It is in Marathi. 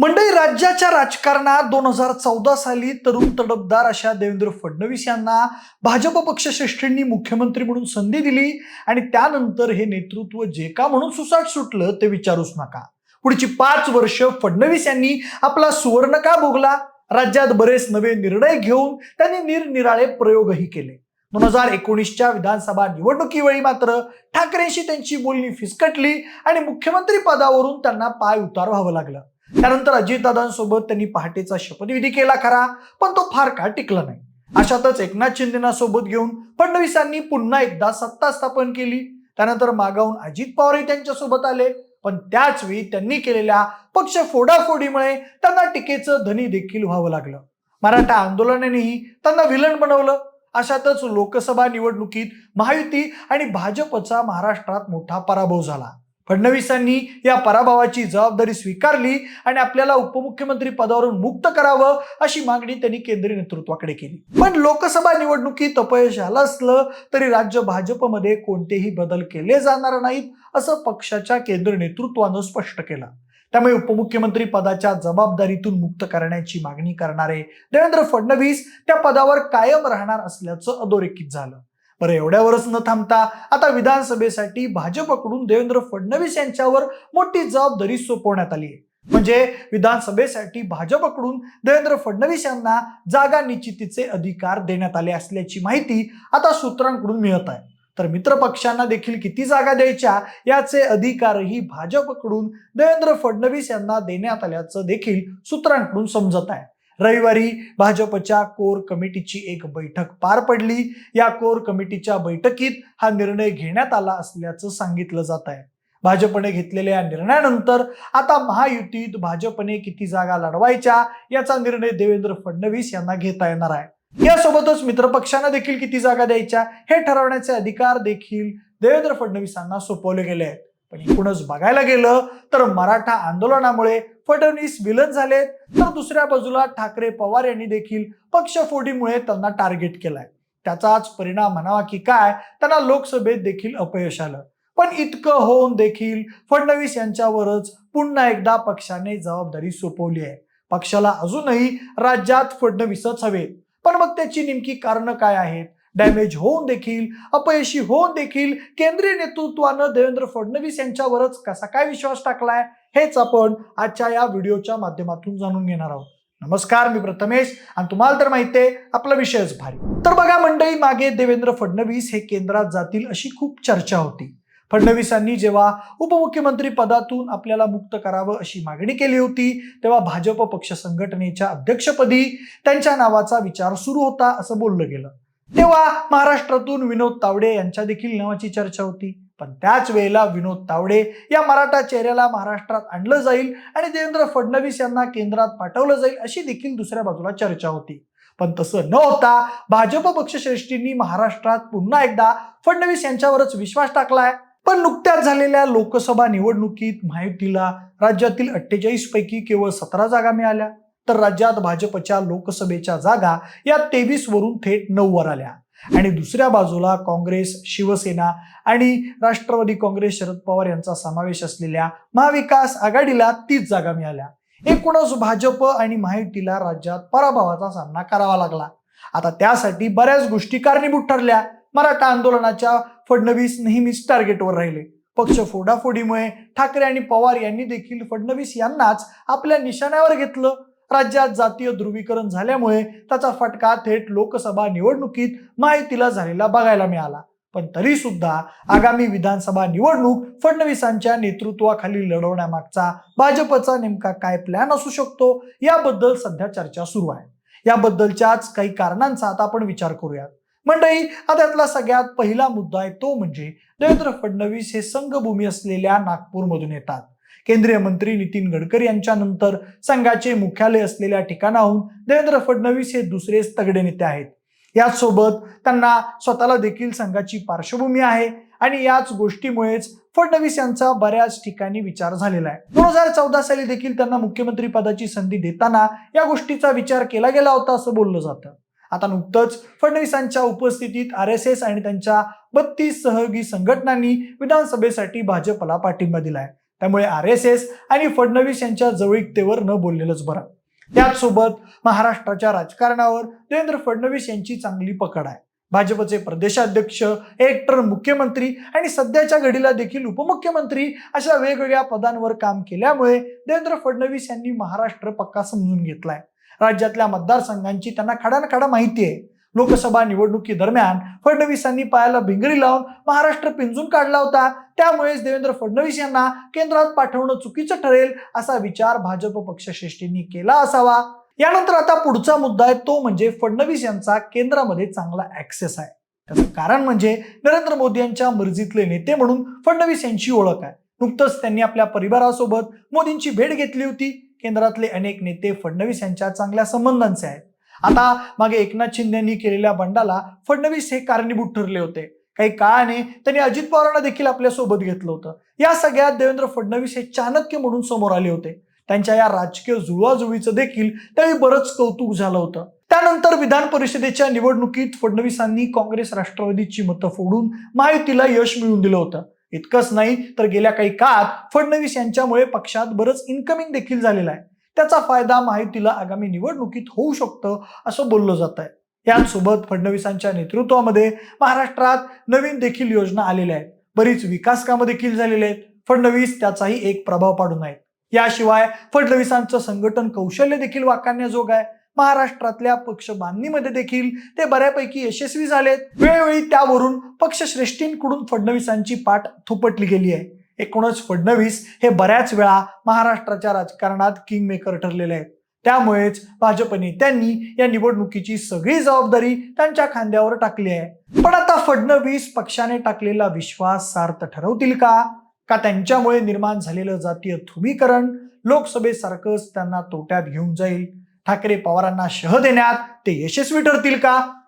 मंडळी राज्याच्या राजकारणात दोन हजार चौदा साली तरुण तडफदार अशा देवेंद्र फडणवीस यांना भाजप पक्षश्रेष्ठींनी मुख्यमंत्री म्हणून संधी दिली आणि त्यानंतर हे नेतृत्व जे का म्हणून सुसाट सुटलं ते विचारूच नका. पुढची पाच वर्ष फडणवीस यांनी आपला सुवर्ण का भोगला? राज्यात बरेच नवे निर्णय घेऊन त्यांनी निरनिराळे प्रयोगही केले. दोन हजार एकोणीसच्या विधानसभा निवडणुकीवेळी मात्र ठाकरेंशी त्यांची बोलणी फिसकटली आणि मुख्यमंत्री पदावरून त्यांना पाय उतार व्हावं लागलं. त्यानंतर अजितदादांसोबत त्यांनी पहाटेचा शपथविधी केला खरा पण तो फार काळ टिकला नाही. अशातच एकनाथ शिंदेना सोबत घेऊन फडणवीसांनी पुन्हा एकदा सत्ता स्थापन केली. त्यानंतर मागाहून अजित पवारही त्यांच्यासोबत आले पण त्याच वेळी त्यांनी केलेल्या पक्ष फोडाफोडीमुळे त्यांना टीकेचं धनी देखील व्हावं लागलं. मराठा आंदोलनानेही त्यांना विलन बनवलं. अशातच लोकसभा निवडणुकीत महायुती आणि भाजपचा महाराष्ट्रात मोठा पराभव झाला. फडणवीसांनी या पराभवाची जबाबदारी स्वीकारली आणि आपल्याला उपमुख्यमंत्री पदावरून मुक्त करावं अशी मागणी त्यांनी केंद्रीय नेतृत्वाकडे केली. पण लोकसभा निवडणुकीत अपयश आलं असलं तरी राज्य भाजपमध्ये कोणतेही बदल केले जाणार नाहीत असं पक्षाच्या केंद्र नेतृत्वानं स्पष्ट केलं. त्यामुळे उपमुख्यमंत्री पदाच्या जबाबदारीतून मुक्त करण्याची मागणी करणारे देवेंद्र फडणवीस त्या पदावर कायम राहणार असल्याचं अधोरेखित झालं. बरं एवढ्यावरच न थांबता आता विधानसभेसाठी भाजपकडून देवेंद्र फडणवीस यांच्यावर मोठी जबाबदारी सोपवण्यात आली आहे म्हणजे विधानसभेसाठी भाजपकडून देवेंद्र फडणवीस यांना जागा निश्चितीचे अधिकार देण्यात आले असल्याची माहिती आता सूत्रांकडून मिळत आहे. तर मित्र पक्षांना देखील किती जागा द्यायच्या याचे अधिकारही भाजपकडून देवेंद्र फडणवीस यांना देण्यात आल्याचं देखील सूत्रांकडून समजत आहे. रविवारी भाजपच्या कोर कमिटीची एक बैठक पार पडली. या कोर कमिटीच्या बैठकीत हा निर्णय घेण्यात आला असल्याचं सांगितलं जात आहे. भाजपने घेतलेल्या या निर्णयानंतर आता महायुतीत भाजपने किती जागा लढवायच्या याचा निर्णय देवेंद्र फडणवीस यांना घेता येणार आहे. यासोबतच मित्रपक्षांना देखील किती जागा द्यायच्या हे ठरवण्याचे अधिकार देखील देवेंद्र फडणवीसांना सोपवले गेले आहेत. पण एकूणच बघायला गेलं तर मराठा आंदोलनामुळे फडणवीस विलन झालेत. तर दुसऱ्या बाजूला ठाकरे पवार यांनी देखील पक्षफोडीमुळे त्यांना टार्गेट केलाय. त्याचाच परिणाम म्हणावा की काय त्यांना लोकसभेत देखील अपयश आलं. पण इतकं होऊन देखील फडणवीस यांच्यावरच पुन्हा एकदा पक्षाने जबाबदारी सोपवली आहे. पक्षाला अजूनही राज्यात फडणवीसच हवेत पण मग त्याची नेमकी कारणं काय आहेत? डॅमेज होऊन देखील अपयशी होऊन देखील केंद्रीय नेतृत्वानं देवेंद्र फडणवीस यांच्यावरच कसा काय विश्वास टाकलाय हेच आपण आजच्या या व्हिडिओच्या माध्यमातून जाणून घेणार आहोत. नमस्कार मी प्रथमेश आणि तुम्हाला तर माहिती आहे आपला विषयच भारी. तर बघा मंडळी मागे देवेंद्र फडणवीस हे केंद्रात जातील अशी खूप चर्चा होती. फडणवीसांनी जेव्हा उपमुख्यमंत्री पदातून आपल्याला मुक्त करावं अशी मागणी केली होती तेव्हा भाजप पक्ष संघटनेच्या अध्यक्षपदी त्यांच्या नावाचा विचार सुरू होता असं बोललं गेलं. तेव्हा महाराष्ट्रातून विनोद तावडे यांच्या देखील नावाची चर्चा होती. पण त्याच वेळेला विनोद तावडे या मराठा चेहऱ्याला महाराष्ट्रात आणलं जाईल आणि देवेंद्र फडणवीस यांना केंद्रात पाठवलं जाईल अशी देखील दुसऱ्या बाजूला चर्चा होती. पण तसं न होता भाजप पक्षश्रेष्ठींनी महाराष्ट्रात पुन्हा एकदा फडणवीस यांच्यावरच विश्वास टाकलाय. पण नुकत्याच झालेल्या लोकसभा निवडणुकीत महायुतीला राज्यातील अठ्ठेचाळीस पैकी केवळ सतरा जागा मिळाल्या. तर राज्यात भाजपच्या लोकसभेच्या जागा या तेवीस वरून थेट नऊ वर आल्या. आणि दुसऱ्या बाजूला काँग्रेस शिवसेना आणि राष्ट्रवादी काँग्रेस शरद पवार यांचा समावेश असलेल्या महाविकास आघाडीला तीच जागा मिळाल्या. एकूणच भाजप आणि महायुतीला राज्यात पराभवाचा सामना करावा लागला. आता त्यासाठी बऱ्याच गोष्टी कारणीभूत ठरल्या. मराठा आंदोलनाच्या फडणवीस नेहमीच टार्गेटवर राहिले. पक्ष फोडाफोडीमुळे ठाकरे आणि पवार यांनी देखील फडणवीस यांनाच आपल्या निशाण्यावर घेतलं. राज्यात जातीय ध्रुवीकरण झाल्यामुळे त्याचा फटका थेट लोकसभा निवडणुकीत माहितीला झालेला बघायला मिळाला. पण तरी सुद्धा आगामी विधानसभा निवडणूक फडणवीसांच्या नेतृत्वाखाली लढवण्यामागचा भाजपचा नेमका काय प्लॅन असू शकतो याबद्दल सध्या चर्चा सुरू आहे. याबद्दलच्याच काही कारणांचा आता आपण विचार करूयात. मंडळी आता सगळ्यात पहिला मुद्दा आहे तो म्हणजे देवेंद्र फडणवीस हे संघभूमी असलेल्या नागपूरमधून येतात. केंद्रीय मंत्री नितीन गडकरी यांच्या नंतर संघाचे मुख्यालय असलेल्या ठिकाणाहून देवेंद्र फडणवीस हे दुसरेच तगडे नेते आहेत. याचसोबत त्यांना स्वतःला देखील संघाची पार्श्वभूमी आहे आणि याच गोष्टीमुळेच फडणवीस यांचा बऱ्याच ठिकाणी विचार झालेला आहे. दोन हजार चौदा साली देखील त्यांना मुख्यमंत्री पदाची संधी देताना या गोष्टीचा विचार केला गेला होता असं बोललं जातं. आता नुकतंच फडणवीसांच्या उपस्थितीत आर एस एस आणि त्यांच्या बत्तीस सहयोगी संघटनांनी विधानसभेसाठी भाजपला पाठिंबा दिलाय. त्यामुळे आर एस एस आणि फडणवीस यांच्या जवळीकतेवर न बोललेलंच बरं. त्याचसोबत महाराष्ट्राच्या राजकारणावर देवेंद्र फडणवीस यांची चांगली पकड आहे. भाजपचे प्रदेशाध्यक्ष एक टर्म मुख्यमंत्री आणि सध्याच्या घडीला देखील उपमुख्यमंत्री अशा वेगवेगळ्या पदांवर काम केल्यामुळे देवेंद्र फडणवीस यांनी महाराष्ट्र पक्का समजून घेतलाय. राज्यातल्या मतदारसंघांची त्यांना खडानखडा माहिती आहे. लोकसभा निवडणुकीदरम्यान फडणवीसांनी पायाला भिंगरी लावून महाराष्ट्र पिंजून काढला होता. त्यामुळेच देवेंद्र फडणवीस यांना केंद्रात पाठवणं चुकीचं ठरेल असा विचार भाजप पक्षश्रेष्ठींनी केला असावा. यानंतर आता पुढचा मुद्दा आहे तो म्हणजे फडणवीस यांचा केंद्रामध्ये चांगला ऍक्सेस आहे. त्याचं कारण म्हणजे नरेंद्र मोदी यांच्या मर्जीतले नेते म्हणून फडणवीस यांची ओळख आहे. नुकतंच त्यांनी आपल्या परिवारासोबत मोदींची भेट घेतली होती. केंद्रातले अनेक नेते फडणवीस यांच्या चांगल्या संबंधांचे आहेत. आता मागे एकनाथ शिंदे यांनी केलेल्या बंडाला फडणवीस हे कारणीभूत ठरले होते. काही काळाने त्यांनी अजित पवारांना देखील आपल्यासोबत घेतलं होतं. या सगळ्यात देवेंद्र फडणवीस हे चाणक्य म्हणून समोर आले होते. त्यांच्या या राजकीय जुळवाजुळवीचं देखील त्यावेळी बरंच कौतुक झालं होतं. त्यानंतर विधान परिषदेच्या निवडणुकीत फडणवीसांनी काँग्रेस राष्ट्रवादीची मतं फोडून महायुतीला यश मिळवून दिलं होतं. इतकंच नाही तर गेल्या काही काळात फडणवीस यांच्यामुळे पक्षात बरंच इन्कमिंग देखील झालेलं आहे. त्याचा फायदा महायुतीला आगामी निवडणुकीत होऊ शकतं असं बोललं जात आहे याचसोबत फडणवीसांच्या नेतृत्वामध्ये महाराष्ट्रात नवीन देखील योजना आलेल्या आहेत. बरीच विकास कामं देखील झालेली आहेत. फडणवीस त्याचाही एक प्रभाव पाडून आहेत. याशिवाय फडणवीसांचं संघटन कौशल्य देखील वाकण्याजोग आहे. महाराष्ट्रातल्या पक्ष बांधणीमध्ये देखील ते बऱ्यापैकी यशस्वी झालेत. वेळोवेळी त्यावरून पक्षश्रेष्ठींकडून फडणवीसांची पाठ थोपटली गेली आहे. एकूणच फडणवीस हे बऱ्याच वेळा महाराष्ट्राच्या राजकारणात किंग मेकर ठरलेले आहेत. त्यामुळेच भाजप नेत्यांनी या निवडणुकीची सगळी जबाबदारी त्यांच्या खांद्यावर टाकली आहे. पण आता फडणवीस पक्षाने टाकलेला विश्वास सार्थ ठरवतील का? का त्यांच्यामुळे निर्माण झालेलं जातीय ध्रुवीकरण लोकसभेसारखंच त्यांना तोट्यात घेऊन जाईल? ठाकरे पवारांना शह देण्यात ते यशस्वी ठरतील का?